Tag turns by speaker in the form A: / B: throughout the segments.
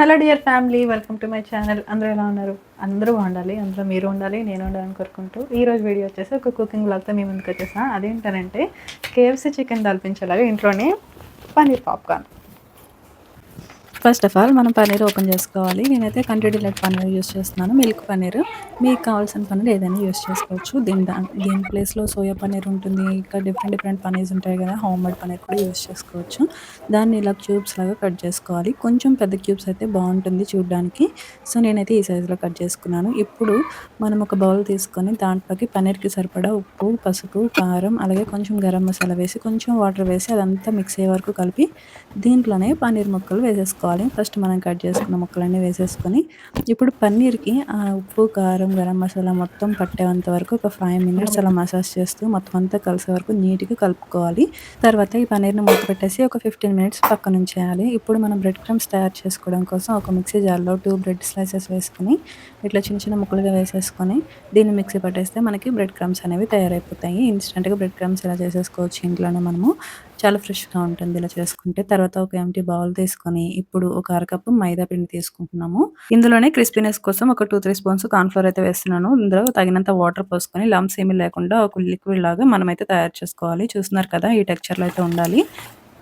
A: Hello dear family welcome to my channel. అందరూ ఎలా ఉన్నారు? అందరూ ఉండాలి అందరూ మీరు ఉండాలి నేను ఉండాలని కోరుకుంటూ ఈ రోజు వీడియో వచ్చేసి ఒక కుకింగ్ బ్లాగ్తో మీ ముందుకు వచ్చేసా అదేంటనంటే కేఎఫ్సీ చికెన్ తలపించేలాగా ఇంట్లోనే paneer popcorn first of all మనం పన్నీర్ ఓపెన్ చేసుకోవాలి. నేనైతే కంట్రీ డిలైట్ పన్నీర్ యూస్ చేస్తున్నాను. మిల్క్ పన్నీర్ మీకు కావాల్సిన పన్నీర్ ఏదైనా యూస్ చేసుకోవచ్చు. దీని దీని ప్లేస్లో సోయా పన్నీర్ ఉంటుంది. ఇంకా డిఫరెంట్ డిఫరెంట్ పన్నీర్స్ ఉంటాయి కదా. హోమ్ మేడ్ పన్నీర్ కూడా యూస్ చేసుకోవచ్చు. దాన్ని ఇలా క్యూబ్స్ లాగా కట్ చేసుకోవాలి. కొంచెం పెద్ద క్యూబ్స్ అయితే బాగుంటుంది చూడడానికి. సో నేనైతే ఈ సైజులో కట్ చేసుకున్నాను. ఇప్పుడు మనం ఒక బౌల్ తీసుకొని దాంట్లోకి పన్నీర్కి సరిపడా ఉప్పు పసుపు కారం అలాగే కొంచెం గరం మసాలా వేసి కొంచెం వాటర్ వేసి అదంతా మిక్స్ అయ్యే వరకు కలిపి దీంట్లోనే పన్నీర్ ముక్కలు వేసేసుకోవాలి. ఫస్ట్ మనం కట్ చేసుకున్న ముక్కలన్నీ వేసేసుకొని ఇప్పుడు పన్నీర్కి ఆ ఉప్పు కారం గరం మసాలా మొత్తం పట్టేంత వరకు ఒక ఫైవ్ మినిట్స్ అలా మసాజ్ చేస్తూ మొత్తం అంతా కలిసే వరకు నీట్గా కలుపుకోవాలి. తర్వాత ఈ పన్నీర్ని మూత పెట్టేసి ఒక ఫిఫ్టీన్ మినిట్స్ పక్కన ఉంచేయాలి. ఇప్పుడు మనం బ్రెడ్ క్రమ్స్ తయారు చేసుకోవడం కోసం ఒక మిక్సీ జార్లో టూ బ్రెడ్ స్లైసెస్ వేసుకుని ఇట్లా చిన్న చిన్న ముక్కలుగా వేసేసుకొని దీన్ని మిక్సీ పట్టేస్తే మనకి బ్రెడ్ క్రమ్స్ అనేవి తయారైపోతాయి. ఇన్స్టెంట్గా బ్రెడ్ క్రమ్స్ ఎలా చేసేసుకోవచ్చు ఇంట్లోనే మనము? చాలా ఫ్రెష్గా ఉంటుంది ఇలా చేసుకుంటే. తర్వాత ఒక ఎంటీ బౌల్ తీసుకొని ఇప్పుడు ఒక అరకప్పు మైదా పిండి తీసుకుంటున్నాము. ఇందులోనే క్రిస్పీనెస్ కోసం ఒక టూ త్రీ స్పూన్స్ కార్న్ఫ్లోర్ అయితే వేస్తున్నాను. ఇందులో తగినంత వాటర్ పోసుకొని లమ్స్ ఏమీ లేకుండా ఒక లిక్విడ్ లాగా మనమైతే తయారు చేసుకోవాలి. చూస్తున్నారు కదా ఈ టెక్చర్లో అయితే ఉండాలి.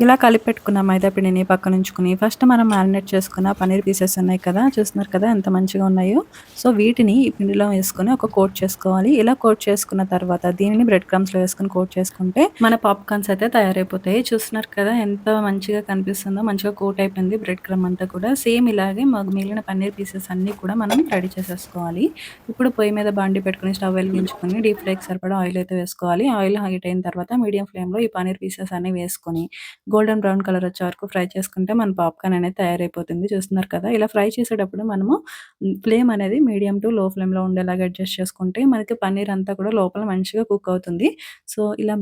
A: ఇలా కలిపి పెట్టుకున్న పక్కన ఉంచుకుని ఫస్ట్ మనం మ్యారినేట్ చేసుకున్న పన్నీర్ పీసెస్ ఉన్నాయి కదా చూస్తున్నారు కదా ఎంత మంచిగా ఉన్నాయో. సో వీటిని ఈ పిండిలో వేసుకుని ఒక కోట్ చేసుకోవాలి. ఇలా కోట్ చేసుకున్న తర్వాత దీనిని బ్రెడ్ క్రమ్స్లో కోట్ చేసుకుంటే మన పాప్కార్న్స్ అయితే తయారైపోతాయి. చూస్తున్నారు కదా ఎంత మంచిగా కనిపిస్తుందో మంచిగా కోట్ అయిపోయింది బ్రెడ్ క్రమ్ అంతా కూడా. సేమ్ ఇలాగే మాకు మిగిలిన పన్నీర్ పీసెస్ అన్ని కూడా మనం రెడీ చేసేసుకోవాలి. ఇప్పుడు పొయ్యి మీద బాండి పెట్టుకుని స్టవ్ వెలిగించుకుని డీప్ ఫ్రైకి సరిపడా ఆయిల్ అయితే వేసుకోవాలి. ఆయిల్ హీట్ అయిన తర్వాత మీడియం ఫ్లేమ్లో ఈ పన్నీర్ పీసెస్ అన్ని వేసుకొని గోల్డెన్ బ్రౌన్ కలర్ వచ్చే వరకు ఫ్రై చేసుకుంటే మన పాప్కార్న్ అనేది తయారైపోతుంది. చూస్తున్నారు కదా? ఇలా ఫ్రై చేసేటప్పుడు మనము ఫ్లేమ్ అనేది మీడియం టు లో ఫ్లేమ్లో ఉండేలాగా అడ్జస్ట్ చేసుకుంటే మనకి పన్నీర్ అంతా కూడా లోపల మంచిగా కుక్ అవుతుంది. సో ఇలా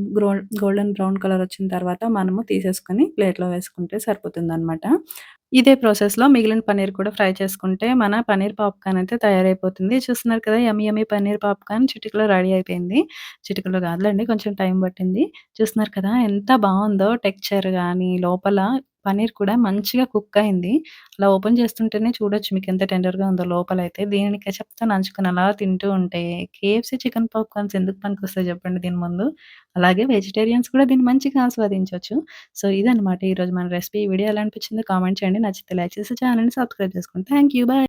A: గోల్డెన్ బ్రౌన్ కలర్ వచ్చిన తర్వాత మనము తీసేసుకొని ప్లేట్లో వేసుకుంటే సరిపోతుంది అనమాట ఇదే ప్రాసెస్‌లో మిగిలిన పన్నీర్ కూడా ఫ్రై చేసుకుంటే మన పన్నీర్ పాప్కార్న్ అయితే తయారైపోతుంది. చూస్తున్నారు కదా! యమ్మీ యమ్మీ పన్నీర్ పాప్కార్న్ చిటికలో రెడీ అయిపోయింది. చిటికలో కాదులెండి కొంచెం టైం పట్టింది. చూస్తున్నారు కదా! ఎంత బావుందో టెక్స్చర్ గాని, లోపల పన్నీర్ కూడా మంచిగా కుక్ అయింది. అలా ఓపెన్ చేస్తుంటేనే చూడొచ్చు మీకు ఎంత టెండర్‌గా ఉందో లోపలైతే. దీనిని చెప్తాను నంచుకుని అలా తింటూ ఉంటే కేఎఫ్‌సీ చికెన్ పాప్కార్న్స్ ఎందుకు పనికొస్తాయి చెప్పండి దీని ముందు. అలాగే వెజిటేరియన్స్ కూడా దీన్ని మంచిగా ఆస్వాదించొచ్చు. సో, ఇదనమాట ఈరోజు మన రెసిపీ. ఈ వీడియో ఎలా అనిపించిందో కామెంట్ చేయండి. నచ్చితే లైక్ చేసి ఛానల్ని సబ్స్క్రైబ్ చేసుకోండి. Thank you. బాయ్.